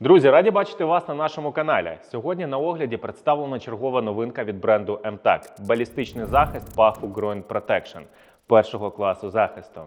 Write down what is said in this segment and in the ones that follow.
Друзі, раді бачити вас на нашому каналі. Сьогодні на огляді представлена чергова новинка від бренду MTAC – балістичний захист паху Groin Protection першого класу захисту.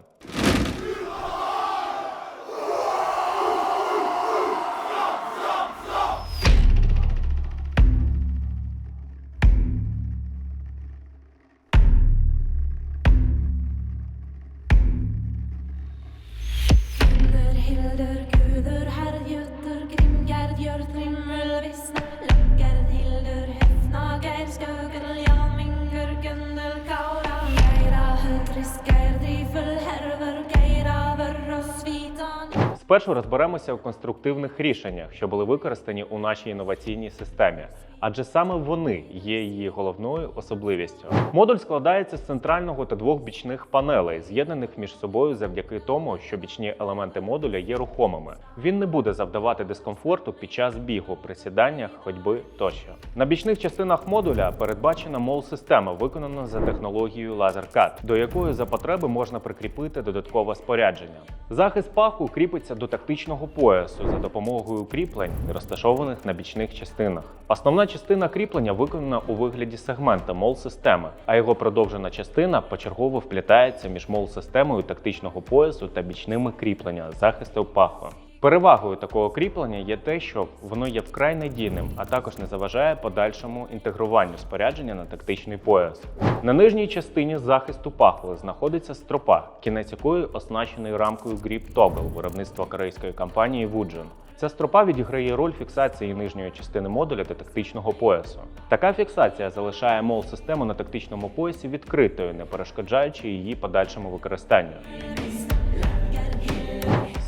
Спершу розберемося у конструктивних рішеннях, що були використані у нашій інноваційній системі, адже саме вони є її головною особливістю. Модуль складається з центрального та двох бічних панелей, з'єднаних між собою завдяки тому, що бічні елементи модуля є рухомими. Він не буде завдавати дискомфорту під час бігу, присіданнях, ходьби тощо. На бічних частинах модуля передбачена мол-система, виконана за технологією LaserCut, до якої за потреби можна прикріпити додаткове спорядження. Захист паху кріпиться до тактичного поясу за допомогою кріплень, розташованих на бічних частинах. Основна частина кріплення виконана у вигляді сегмента мол-системи, а його продовжена частина почергово вплітається між мол-системою тактичного поясу та бічними кріплення захисту паху. Перевагою такого кріплення є те, що воно є вкрай надійним, а також не заважає подальшому інтегруванню спорядження на тактичний пояс. На нижній частині захисту пахви знаходиться стропа, кінець якої оснащений рамкою Grip Toggle виробництва корейської компанії Woojin. Ця стропа відіграє роль фіксації нижньої частини модуля та тактичного поясу. Така фіксація залишає мол-систему на тактичному поясі відкритою, не перешкоджаючи її подальшому використанню.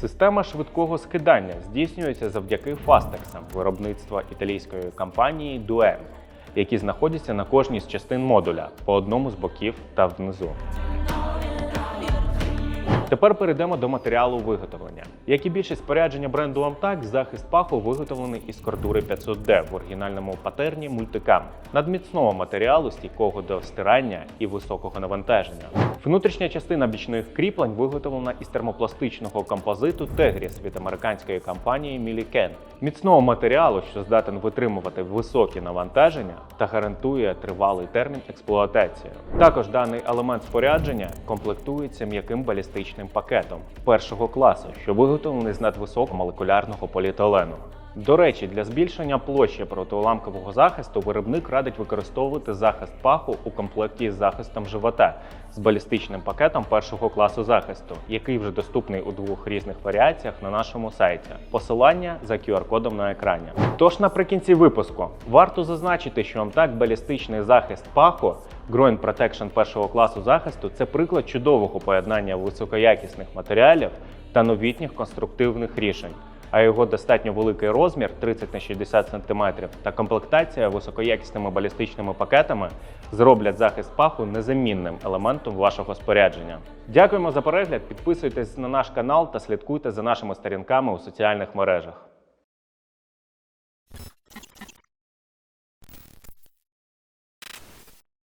Система швидкого скидання здійснюється завдяки фастексам виробництва італійської компанії Duen, які знаходяться на кожній з частин модуля по одному з боків та внизу. Тепер перейдемо до матеріалу виготовлення. Як і більшість спорядження бренду Amtac, захист паху виготовлений із кордури 500D в оригінальному патерні мультикам надміцного матеріалу, стійкого до стирання і високого навантаження. Внутрішня частина бічних кріплень виготовлена із термопластичного композиту Tegris від американської компанії Milliken. Міцного матеріалу, що здатен витримувати високі навантаження та гарантує тривалий термін експлуатації. Також даний елемент спорядження комплектується м'яким балістичним пакетом першого класу, що виготовлений з надвисокого молекулярного поліетилену. До речі, для збільшення площі протиуламкового захисту виробник радить використовувати захист паху у комплекті з захистом живота з балістичним пакетом першого класу захисту, який вже доступний у двох різних варіаціях на нашому сайті. Посилання за QR-кодом на екрані. Тож наприкінці випуску варто зазначити, що так балістичний захист паху Groin Protection першого класу захисту це приклад чудового поєднання високоякісних матеріалів та новітніх конструктивних рішень а його достатньо великий розмір 30 на 60 см та комплектація високоякісними балістичними пакетами зроблять захист паху незамінним елементом вашого спорядження. Дякуємо за перегляд. Підписуйтесь на наш канал та слідкуйте за нашими сторінками у соціальних мережах.